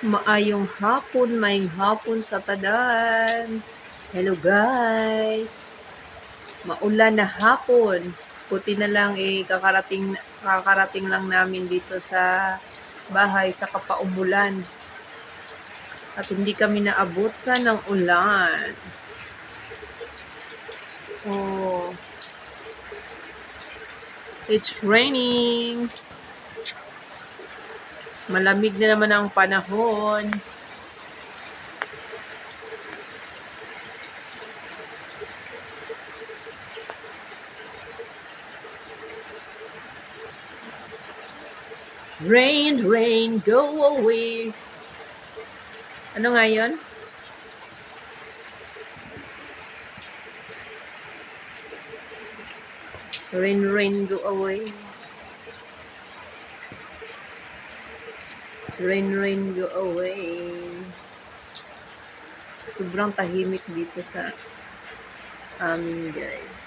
Maayong hapon, maayong hapon sa tadan. Hello guys. Maulan na hapon. Puti na lang eh kakarating kakarating lang namin dito sa bahay sa kapaumulan. At hindi kami naabot ka ng ulan. Oh. It's raining. Malamig na naman ang panahon. Rain, rain, go away. Ano nga yun? Rain, rain, go away. Rain, rain, go away. Sobrang tahimik dito sa amin, guys.